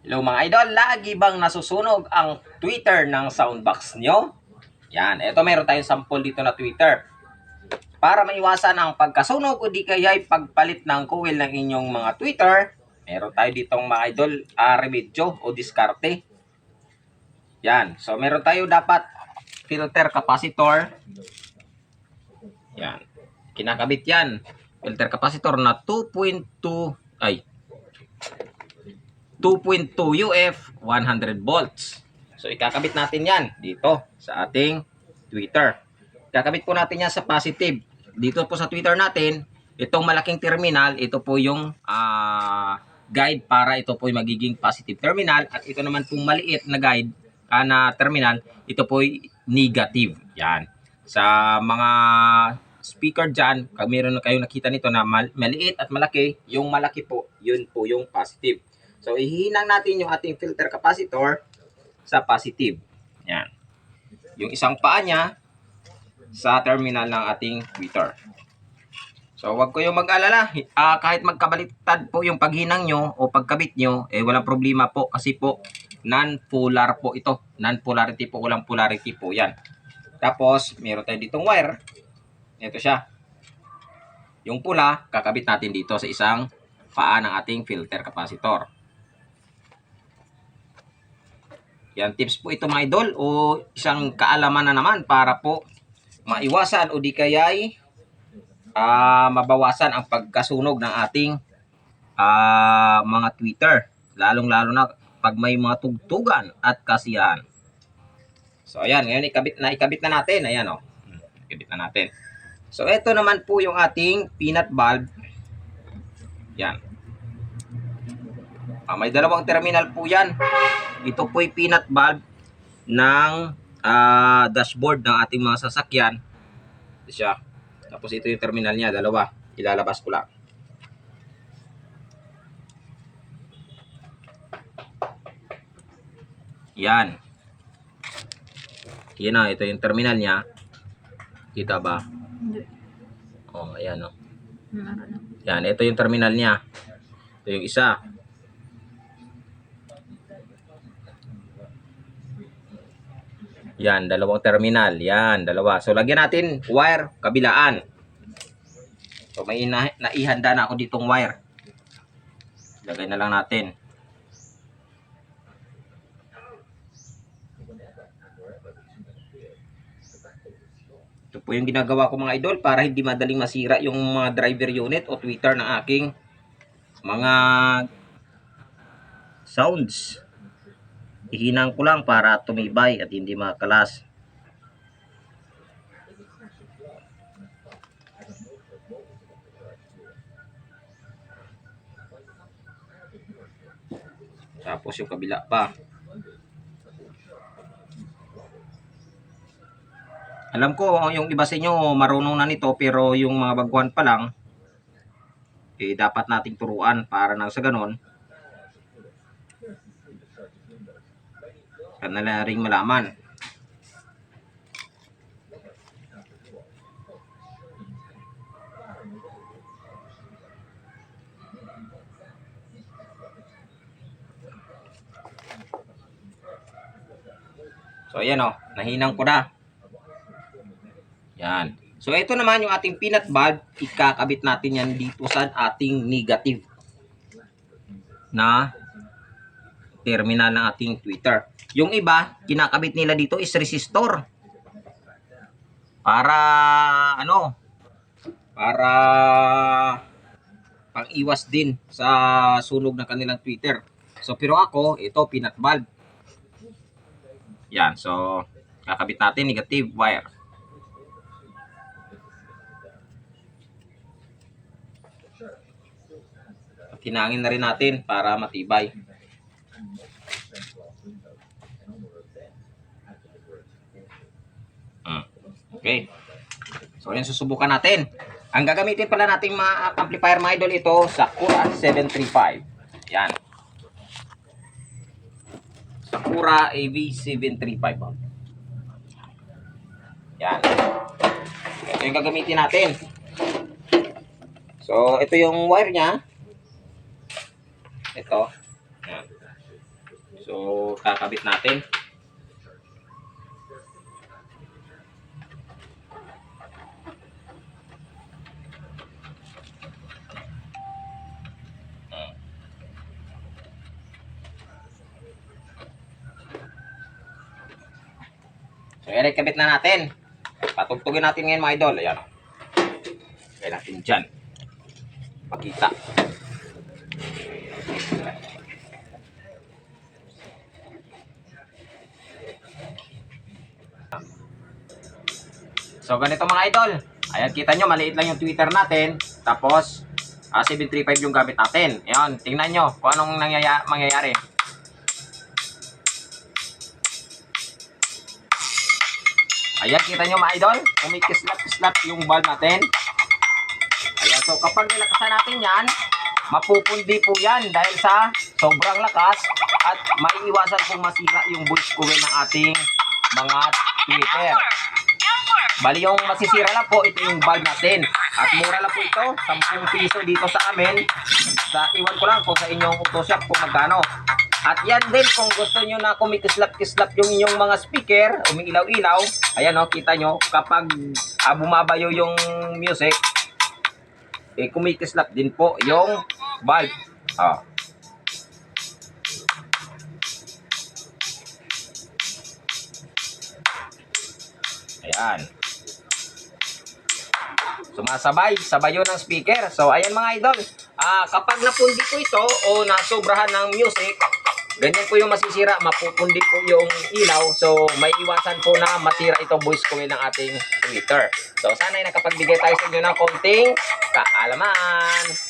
Hello mga idol, lagi bang nasusunog ang Twitter ng soundbox nyo? Yan, eto meron tayong sample dito na Twitter. Para maiwasan ang pagkasunog o di kaya ay pagpalit ng coil ng inyong mga Twitter, meron tayo ditong mga idol ah, remedyo o diskarte. Yan, so meron tayo dapat filter capacitor. Yan, kinakabit yan. Filter capacitor na 2.2 ay 2.2 UF 100 volts. So ikakabit natin 'yan dito sa ating tweeter. Kakabit po natin 'yan sa positive. Dito po sa tweeter natin, itong malaking terminal, ito po yung ah, guide para ito po yung magiging positive terminal at ito naman pong maliit na guide ah, na terminal, ito po yung negative. Yan. Sa mga speaker dyan, kung meron kayong nakita nito na mal- maliit at malaki, yung malaki po, yun po yung positive. So, ihinang natin yung ating filter capacitor sa positive. Yan. Yung isang paa niya sa terminal ng ating tweeter. So, wag ko yung mag-alala. Ah, kahit magkabaliktad po yung paghinang nyo o pagkabit nyo, eh walang problema po kasi po non-polar po ito. Non-polarity po, walang polarity po yan. Tapos, meron tayo ditong wire. Ito siya. Yung pula, kakabit natin dito sa isang paa ng ating filter capacitor. Yan, tips po ito mga idol o isang kaalaman na naman para po maiwasan o di kaya'y ah, mabawasan ang pagkasunog ng ating ah, mga Twitter. Lalong-lalo na pag may mga tugtugan at kasiyahan. So ayan, ngayon ikabit na ikabit na natin. Ayan oh. Ikabit na natin. So ito naman po yung ating peanut bulb. Yan. Ah, may dalawang terminal po yan. Ito po yung peanut bulb ng ah, dashboard ng ating mga sasakyan. Ito siya. Tapos ito yung terminal niya, dalawa. Ilalabas ko lang. Yan. Yan na, ito yung terminal niya. Kita ba? Hindi. Oh, ayan oh. Yan, ito yung terminal niya. Ito yung isa. Yan, dalawang terminal. Yan, dalawa. So, lagyan natin wire kabilaan. So, may na naihanda na ako ditong wire. Lagay na lang natin. Ito po yung ginagawa ko mga idol para hindi madaling masira yung mga driver unit o tweeter ng aking mga sounds. Ihinang ko lang para tumibay at hindi makalas. Tapos yung kabila pa. Alam ko yung iba sa inyo marunong na nito pero yung mga baguhan pa lang eh dapat nating turuan para nang sa ganon kanila ring malaman. So ayan oh, nahinang ko na. Yan. So ito naman yung ating peanut bulb, ikakabit natin yan dito sa ating negative na terminal ng ating tweeter. Yung iba, kinakabit nila dito is resistor. Para ano? Para pang-iwas din sa sunog ng kanilang tweeter. So pero ako, ito peanut bulb. Yan, so kakabit natin negative wire. Tinangin na rin natin para matibay. Okay. So, yan susubukan natin. Ang gagamitin pala nating mga amplifier mga idol ito, Sakura 735. Yan. Sakura AV735. Yan. Ito yung gagamitin natin. So, ito yung wire niya. Ito. Yan. So, kakabit natin. So, yan, kabit na natin. Patugtugin natin ngayon mga idol. Ayan. Kaya natin dyan. Pakita. So, ganito mga idol. Ayan, kita nyo, maliit lang yung Twitter natin. Tapos, ah, 735 yung gamit natin. Ayan, tingnan nyo kung anong nangyaya mangyayari. Ayan, kita nyo mga idol, kumikislap-kislap yung ball natin. Ayan, so kapag nilakasan natin yan, mapupundi po yan dahil sa sobrang lakas at maiiwasan pong masira yung voice coil ng ating mga Twitter. Bali yung masisira lang po, ito yung bulb natin. At mura lang po ito, 10 piso dito sa amin. Sa iwan ko lang kung sa inyong auto shop kung magkano. At yan din kung gusto nyo na kumikislap-kislap yung inyong mga speaker, umiilaw-ilaw. Ayan o, kita nyo, kapag ah, bumabayo yung music, eh, kumikislap din po yung bulb. Ah. Ayan. Sumasabay, sabay yun ng speaker. So, ayan mga idol. Ah, kapag napundi po ito o nasobrahan ng music, ganyan po yung masisira, mapupundi po yung ilaw. So, may iwasan po na masira itong voice coil ng ating Twitter. So, sana ay nakapagbigay tayo sa inyo ng konting kaalaman.